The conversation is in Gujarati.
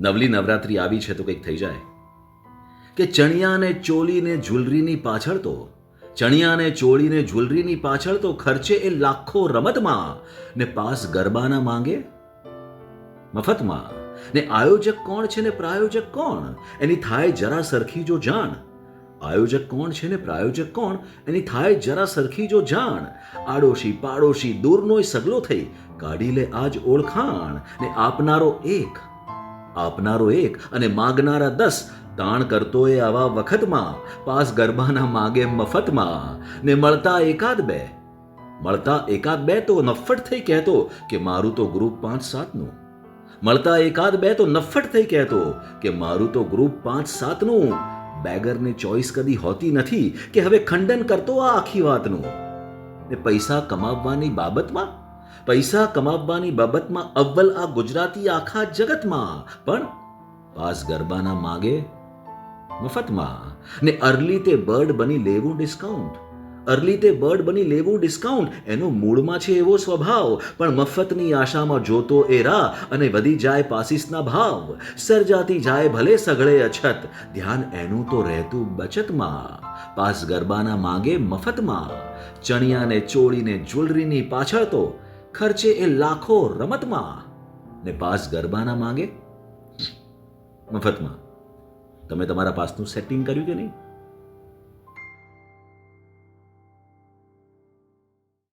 નવલી નવરાત્રી આવી છે તો કંઈક થઈ જાય. કે ચણિયાને ચોલીને જ્વેલરીની પાછળ તો, ચણિયાને ચોળીને જ્વેલરીની પાછળ તો ખર્ચે એ લાખો રમતમાં, ને પાસ ગરબાના માંગે? મફતમાં? ને આયોજક કોણ છે ને પ્રાયોજક કોણ? એની થાય જરા સરખી જો જાણ. આયોજક કોણ છે ને પ્રાયોજક કોણ? એની થાય જરા સરખી જો જાણ. આડોશી પાડોશી દૂરનોય સગલો થઈ, કાઢી લે આજ ઓળખાણ. ને આપનારો એક આપનારો એક અને માગનારા દસ તાણ એ આવા વખતમાં, પાસ ગરબાના માગે મફતમાં, ને મળતા એકાદ બે. મળતા એકાદ બે તો નફ્ફટ થઈ કહેતો કે મારું તો ગ્રુપ પાંચ સાતનું. મળતા એકાદ બે તો નફ્ફટ થઈ કહેતો કે મારું તો ગ્રુપ પાંચ સાતનું. બેગરને ચોઈસ કદી હોતી નથી કે હવે ખંડન કરતો આ આખી વાતનું. ને પૈસા કમાવવાની બાબતમાં પૈસા કમાવવાની બાબતમાં અવ્વલ આ ગુજરાતી આખા જગતમાં. પણ પાસ ગરબાના માગે મફતમાં. ને અર્લી તે બર્ડ બની લેવું ડિસ્કાઉન્ટ. અર્લી તે બર્ડ બની લેવું ડિસ્કાઉન્ટ. એનો મૂળમાં છે એવો સ્વભાવ. પણ મફતની આશામાં જોતો એ રાહ અને વધી જાય પાસીસના ભાવ. સર્જાતી જાય ભલે સઘળે અછત. ધ્યાન એનું તો રહેતું બચતમાં. પાસ ગરબાના માંગે મફતમાં. ચણિયાને ચોળીને જ્વેલરીની પાછળ તો ખર્ચે એ લાખો રમતમાં ને પાસ ગરબાના માંગે? મફતમાં. તમે તમારા પાસનું સેટિંગ કર્યું કે નહીં?